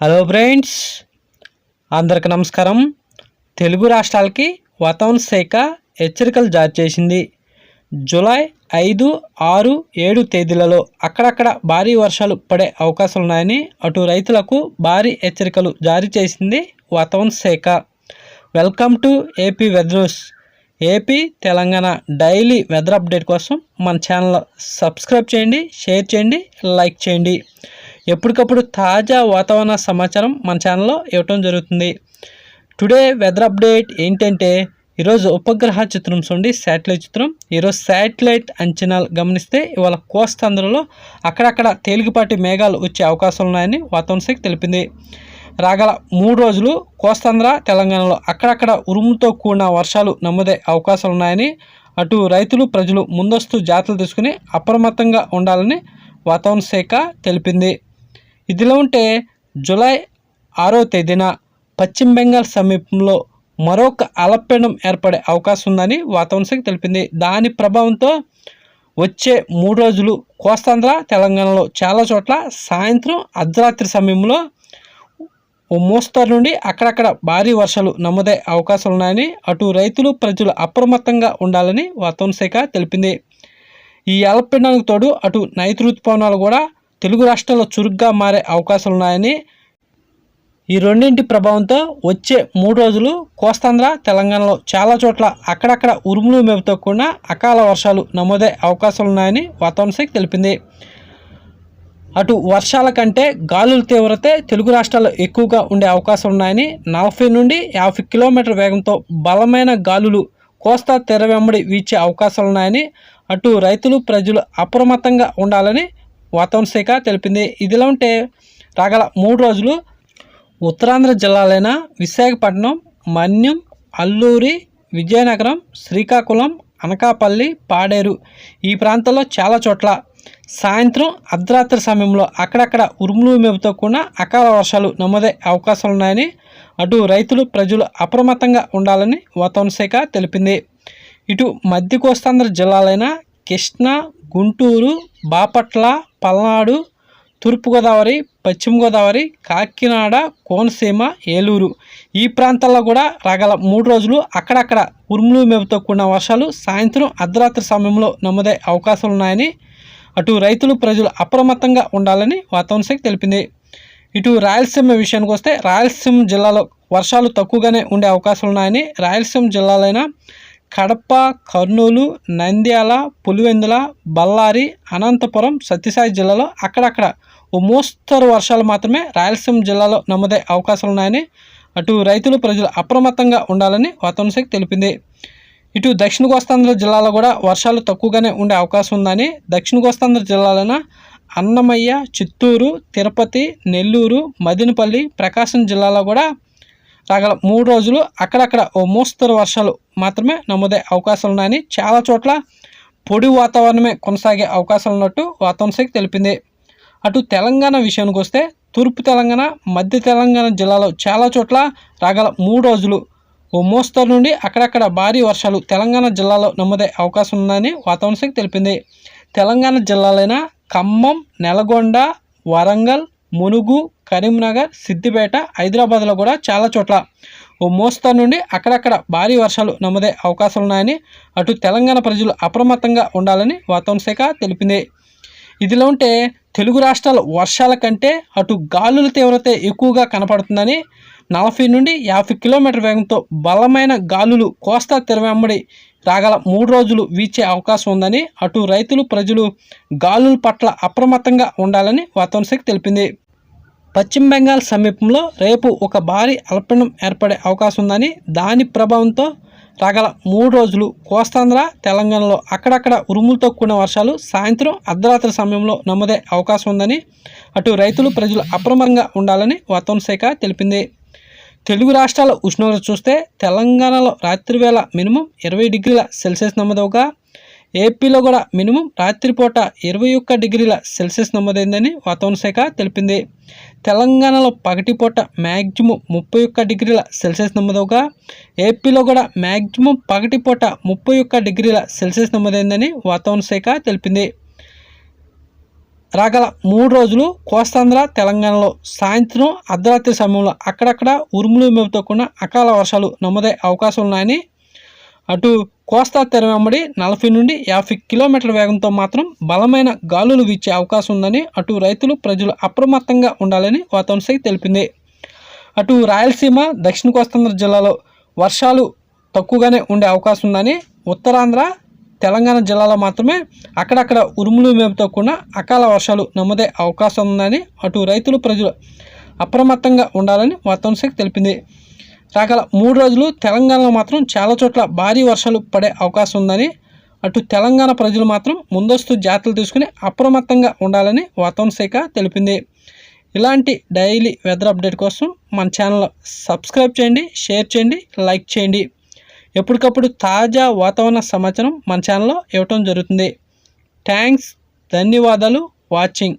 Hello friends అందరికి నమస్కారం. తెలుగు రాష్ట్రాలకి వాతావరణ శాఖ హెచ్చరికలు జారీ చేసింది. జూలై ఐదు ఆరు ఏడు తేదీలలో అక్కడక్కడ భారీ వర్షాలు పడే అవకాశాలు ఉన్నాయని అటు రైతులకు భారీ హెచ్చరికలు జారీ చేసింది వాతావరణ శాఖ. Welcome to AP weathers AP Telangana daily weather update కోసం మన ఛానల్ సబ్స్క్రైబ్ చేయండి షేర్ చేయండి లైక్ చేయండి. ఎప్పటికప్పుడు తాజా వాతావరణ సమాచారం మన ఛానల్లో ఇవ్వటం జరుగుతుంది. టుడే వెదర్ అప్డేట్ ఏంటంటే ఈరోజు ఉపగ్రహ చిత్రం చూడండి శాటిలైట్ చిత్రం. ఈరోజు శాటిలైట్ అంచనాలు గమనిస్తే ఇవాళ కోస్తాంధ్రలో అక్కడక్కడ తేలికపాటి మేఘాలు వచ్చే అవకాశాలు ఉన్నాయని వాతావరణ శాఖ తెలిపింది. రాగల మూడు రోజులు కోస్తాంధ్ర తెలంగాణలో అక్కడక్కడ ఉరుముతో కూడిన వర్షాలు నమోదే అవకాశాలు ఉన్నాయని అటు రైతులు ప్రజలు ముందస్తు జాతలు తీసుకుని అప్రమత్తంగా ఉండాలని వాతావరణ శాఖ తెలిపింది. ఇదిలో ఉంటే జూలై ఆరో తేదీన పశ్చిమ బెంగాల్ సమీపంలో మరొక అలపెండం ఏర్పడే అవకాశం ఉందని వాతావరణ శాఖ తెలిపింది. దాని ప్రభావంతో వచ్చే మూడు రోజులు కోస్తాంధ్ర తెలంగాణలో చాలా చోట్ల సాయంత్రం అర్ధరాత్రి సమయంలో ఓ మోస్తరు నుండి అక్కడక్కడ భారీ వర్షాలు నమోదే అవకాశాలు ఉన్నాయని అటు రైతులు ప్రజలు అప్రమత్తంగా ఉండాలని వాతావరణ శాఖ తెలిపింది. ఈ అల్పపీడనానికి తోడు అటు నైతి ఋతుపవనాలు కూడా తెలుగు రాష్ట్రాల్లో చురుగ్గా మారే అవకాశాలు ఉన్నాయని ఈ రెండింటి ప్రభావంతో వచ్చే మూడు రోజులు కోస్తాంధ్ర తెలంగాణలో చాలా చోట్ల అక్కడక్కడ ఉరుములు మెరుపుతో కూడిన అకాల వర్షాలు నమోదే అవకాశాలు ఉన్నాయని వాతావరణ శాఖ తెలిపింది. అటు వర్షాల కంటే గాలుల తీవ్రత తెలుగు రాష్ట్రాల్లో ఎక్కువగా ఉండే అవకాశం ఉన్నాయని నలభై నుండి యాభై కిలోమీటర్ వేగంతో బలమైన గాలులు కోస్తా తెర వెంబడి వీచే అవకాశాలున్నాయని అటు రైతులు ప్రజలు అప్రమత్తంగా ఉండాలని వాతావరణ శాఖ తెలిపింది. ఇదిలా ఉంటే రాగల మూడు రోజులు ఉత్తరాంధ్ర జిల్లాలైన విశాఖపట్నం మన్యం అల్లూరి విజయనగరం శ్రీకాకుళం అనకాపల్లి పాడేరు ఈ ప్రాంతాల్లో చాలా చోట్ల సాయంత్రం అర్ధరాత్రి సమయంలో అక్కడక్కడ ఉరుములు మెబుతో కూడిన అకాల వర్షాలు నమోదే అవకాశాలు ఉన్నాయని అటు రైతులు ప్రజలు అప్రమత్తంగా ఉండాలని వాతావరణ శాఖ తెలిపింది. ఇటు మధ్య కోస్తాంధ్ర జిల్లాలైన కృష్ణా గుంటూరు బాపట్ల పల్నాడు తూర్పుగోదావరి పశ్చిమగోదావరి కాకినాడ కోనసీమ ఏలూరు. ఈ ప్రాంతాల్లో కూడా రాగల మూడు రోజులు అక్కడక్కడ ఉరుములు మేపుతో కూడిన వర్షాలు సాయంత్రం అర్ధరాత్రి సమయంలో నమోదయ్యే అవకాశాలు ఉన్నాయని అటు రైతులు ప్రజలు అప్రమత్తంగా ఉండాలని వాతావరణ శాఖ తెలిపింది. ఇటు రాయలసీమ విషయానికి వస్తే రాయలసీమ జిల్లాలో వర్షాలు తక్కువగానే ఉండే అవకాశాలు ఉన్నాయని రాయలసీమ జిల్లాలైన కడప కర్నూలు నంద్యాల పులివెందుల బళ్ళారి అనంతపురం సత్యసాయి జిల్లాలో అక్కడక్కడ ఓ మోస్తరు వర్షాలు మాత్రమే రాయలసీమ జిల్లాలో నమోదే అవకాశాలు ఉన్నాయని అటు రైతులు ప్రజలు అప్రమత్తంగా ఉండాలని వాతావరణ శాఖ తెలిపింది. ఇటు దక్షిణ కోస్తాంధ్ర జిల్లాలో కూడా వర్షాలు తక్కువగానే ఉండే అవకాశం ఉందని దక్షిణ కోస్తాంధ్ర జిల్లాలైన అన్నమయ్య చిత్తూరు తిరుపతి నెల్లూరు మదినపల్లి ప్రకాశం జిల్లాలో కూడా రాగల మూడు రోజులు అక్కడక్కడ ఓ మోస్తరు వర్షాలు మాత్రమే నమోదే అవకాశాలు ఉన్నాయని చాలా చోట్ల పొడి వాతావరణమే కొనసాగే అవకాశాలు ఉన్నట్టు వాతావరణ శాఖ తెలిపింది. అటు తెలంగాణ విషయానికి వస్తే తూర్పు తెలంగాణ మధ్య తెలంగాణ జిల్లాలో చాలా చోట్ల రాగల మూడు రోజులు ఓ మోస్తరు నుండి అక్కడక్కడ భారీ వర్షాలు తెలంగాణ జిల్లాలో నమోదే అవకాశం ఉందని వాతావరణ శాఖ తెలిపింది. తెలంగాణ జిల్లాలైన ఖమ్మం నెలగొండ వరంగల్ మునుగు కరీంనగర్ సిద్దిపేట హైదరాబాద్లో కూడా చాలా చోట్ల ఓ మోస్తరు నుండి అక్కడక్కడ భారీ వర్షాలు నమోదే అవకాశాలు ఉన్నాయని అటు తెలంగాణ ప్రజలు అప్రమత్తంగా ఉండాలని వాతావరణ శాఖ తెలిపింది. ఇదిలో ఉంటే తెలుగు రాష్ట్రాల వర్షాల కంటే అటు గాలుల తీవ్రత ఎక్కువగా కనపడుతుందని నలభై నుండి యాభై కిలోమీటర్ వేగంతో బలమైన గాలులు కోస్తా తెరవెంబడి రాగల మూడు రోజులు వీచే అవకాశం ఉందని అటు రైతులు ప్రజలు గాలుల పట్ల అప్రమత్తంగా ఉండాలని వాతావరణ శాఖ తెలిపింది. పశ్చిమ బెంగాల్ సమీపంలో రేపు ఒక భారీ అల్పపీడనం ఏర్పడే అవకాశం ఉందని దాని ప్రభావంతో రాగల మూడు రోజులు కోస్తాంధ్ర తెలంగాణలో అక్కడక్కడ ఉరుములతో కూడిన వర్షాలు సాయంత్రం అర్ధరాత్రి సమయంలో నమోదే అవకాశం ఉందని అటు రైతులు ప్రజలు అప్రమత్తంగా ఉండాలని వాతావరణ శాఖ తెలిపింది. తెలుగు రాష్ట్రాల ఉష్ణోగ్రత చూస్తే తెలంగాణలో రాత్రి వేళ మినిమం ఇరవై డిగ్రీల సెల్సియస్ నమోదవగా ఏపీలో కూడా మినిమం రాత్రిపూట ఇరవై ఒక్క డిగ్రీల సెల్సియస్ నమోదైందని వాతావరణ శాఖ తెలిపింది. తెలంగాణలో పగటిపూట మ్యాక్సిమం ముప్పై ఒక్క డిగ్రీల సెల్సియస్ నమోదవగా ఏపీలో కూడా మ్యాక్సిమం పగటిపూట ముప్పై ఒక్క డిగ్రీల సెల్సియస్ నమోదైందని వాతావరణ శాఖ తెలిపింది. రాగల మూడు రోజులు కోస్తాంధ్ర తెలంగాణలో సాయంత్రం అర్ధరాత్రి సమయంలో అక్కడక్కడ ఉరుములు మెరుపుతో కూడిన అకాల వర్షాలు నమోదయ్యే అవకాశం ఉన్నాయని అటు కోస్తా తెర వెంబడి నలభై నుండి యాభై కిలోమీటర్ల వేగంతో మాత్రం బలమైన గాలులు వీచే అవకాశం ఉందని అటు రైతులు ప్రజలు అప్రమత్తంగా ఉండాలని వాతావరణ శాఖ తెలిపింది. అటు రాయలసీమ దక్షిణ కోస్తాంధ్ర జిల్లాలో వర్షాలు తక్కువగానే ఉండే అవకాశం ఉందని ఉత్తరాంధ్ర తెలంగాణ జిల్లాలో మాత్రమే అక్కడక్కడ ఉరుములు మేపుతో కూడిన అకాల వర్షాలు నమోదే అవకాశం ఉందని అటు రైతులు ప్రజలు అప్రమత్తంగా ఉండాలని వాతావరణ శాఖ తెలిపింది. రాగల మూడు రోజులు తెలంగాణలో మాత్రం చాలా చోట్ల భారీ వర్షాలు పడే అవకాశం ఉందని అటు తెలంగాణ ప్రజలు మాత్రం ముందస్తు జాగ్రత్తలు తీసుకుని అప్రమత్తంగా ఉండాలని వాతావరణ శాఖ తెలిపింది. ఇలాంటి డైలీ వెదర్ అప్డేట్ కోసం మన ఛానల్ సబ్స్క్రైబ్ చేయండి షేర్ చేయండి లైక్ చేయండి. ఎప్పటికప్పుడు తాజా వాతావరణ సమాచారం మన ఛానల్లో ఇవ్వటం జరుగుతుంది. థ్యాంక్స్ ధన్యవాదాలు వాచింగ్.